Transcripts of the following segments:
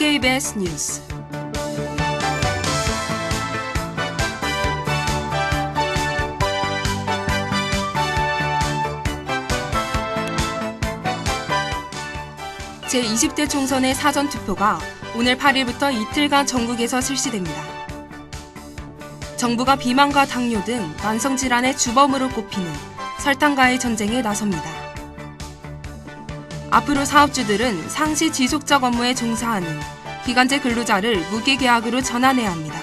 DKBS 뉴스 제20대 총선의 사전투표가 오늘 8일부터 이틀간 전국에서 실시됩니다. 정부가 비만과 당뇨 등 만성질환의 주범으로 꼽히는 설탕과의 전쟁에 나섭니다. 앞으로 사업주들은 상시 지속적 업무에 종사하는 기간제 근로자를 무기계약으로 전환해야 합니다.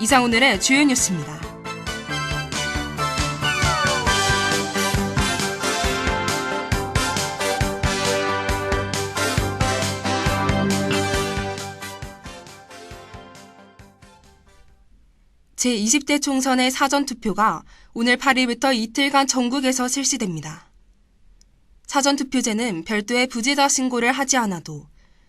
이상 오늘의 주요 뉴스입니다. 제20대 총선의 사전투표가 오늘 8일부터 이틀간 전국에서 실시됩니다. 사전투표제는 별도의 부재자 신고를 하지 않아도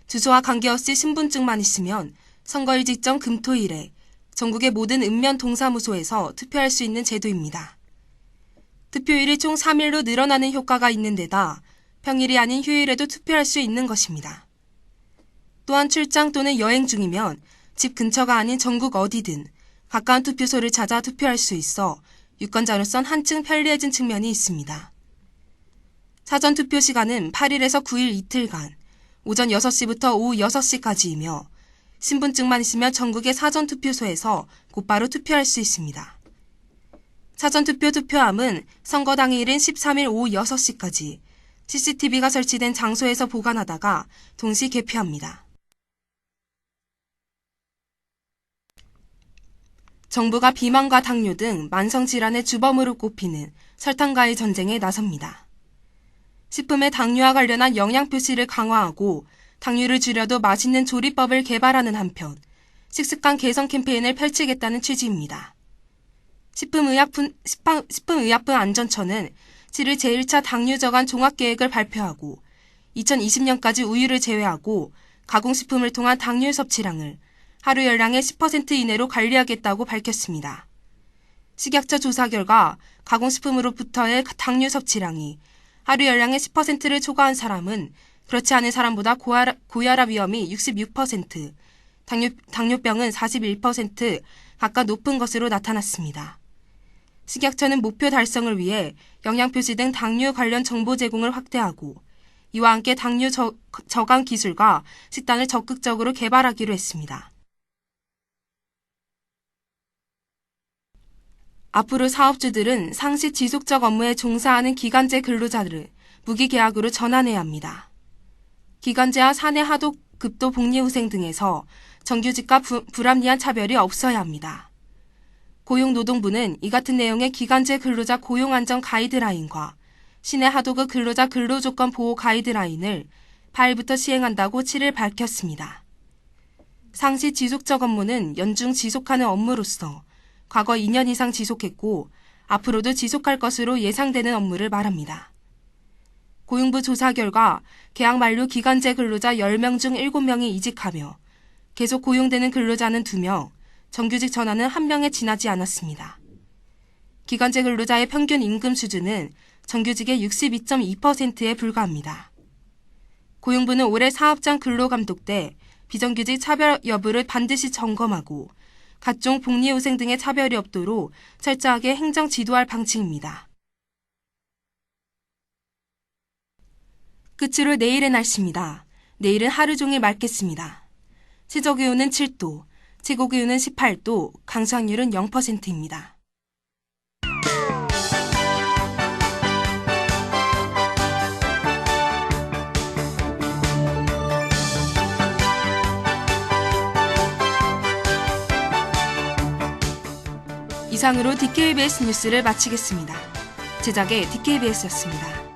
주소와 관계없이 신분증만 있으면 선거일 직전 금토일에 전국의 모든 읍면 동사무소에서 투표할 수 있는 제도입니다. 투표일이 총 3일로 늘어나는 효과가 있는 데다 평일이 아닌 휴일에도 투표할 수 있는 것입니다. 또한 출장 또는 여행 중이면 집 근처가 아닌 전국 어디든 가까운 투표소를 찾아 투표할 수 있어 유권자로선 한층 편리해진 측면이 있습니다. 사전 투표 시간은 8일에서 9일 이틀간 오전 6시부터 오후 6시까지이며 신분증만 있으면 전국의 사전투표소에서 곧바로 투표할 수 있습니다. 사전투표 투표함은 선거 당일인 13일 오후 6시까지 CCTV가 설치된 장소에서 보관하다가 동시 개표합니다. 정부가 비만과 당뇨 등 만성질환의 주범으로 꼽히는 설탕과의 전쟁에 나섭니다. 식품의 당뇨와 관련한 영양 표시를 강화하고 당류를 줄여도 맛있는 조리법을 개발하는 한편 식습관 개선 캠페인을 펼치겠다는 취지입니다. 식품의약품, 식품의약품 안전처는 7일 제1차 당류 저간 종합계획을 발표하고 2020년까지 우유를 제외하고 가공식품을 통한 당류 섭취량을 하루 열량의 10% 이내로 관리하겠다고 밝혔습니다. 식약처 조사 결과 가공식품으로부터의 당류 섭취량이 하루 열량의 10%를 초과한 사람은 그렇지 않은 사람보다 고혈압, 고혈압 위험이 66%, 당뇨, 당뇨병은 41% 각각 높은 것으로 나타났습니다. 식약처는 목표 달성을 위해 영양표시 등 당뇨 관련 정보 제공을 확대하고 이와 함께 당뇨 저, 저감 기술과 식단을 적극적으로 개발하기로 했습니다. 앞으로 사업주들은 상시 지속적 업무에 종사하는 기간제 근로자들을 무기계약으로 전환해야 합니다. 기간제와 사내 하도 급도 복리후생 등에서 정규직과 부, 불합리한 차별이 없어야 합니다. 고용노동부는 이 같은 내용의 기간제 근로자 고용안전 가이드라인과 시내 하도급 근로자 근로조건 보호 가이드라인을 8일부터 시행한다고 7일 밝혔습니다. 상시 지속적 업무는 연중 지속하는 업무로서 과거 2년 이상 지속했고 앞으로도 지속할 것으로 예상되는 업무를 말합니다. 고용부 조사 결과 계약 만료 기간제 근로자 10명 중 7명이 이직하며 계속 고용되는 근로자는 2명, 정규직 전환은 1명에 지나지 않았습니다. 기간제 근로자의 평균 임금 수준은 정규직의 62.2%에 불과합니다. 고용부는 올해 사업장 근로감독 때 비정규직 차별 여부를 반드시 점검하고 각종 복리후생 등의 차별이 없도록 철저하게 행정 지도할 방침입니다. 끝으로 내일의 날씨입니다. 내일은 하루 종일 맑겠습니다. 최저기온은 7도, 최고기온은 18도, 강수확률은 0%입니다. 이상으로 DKBS 뉴스를 마치겠습니다. 제작의 DKBS였습니다.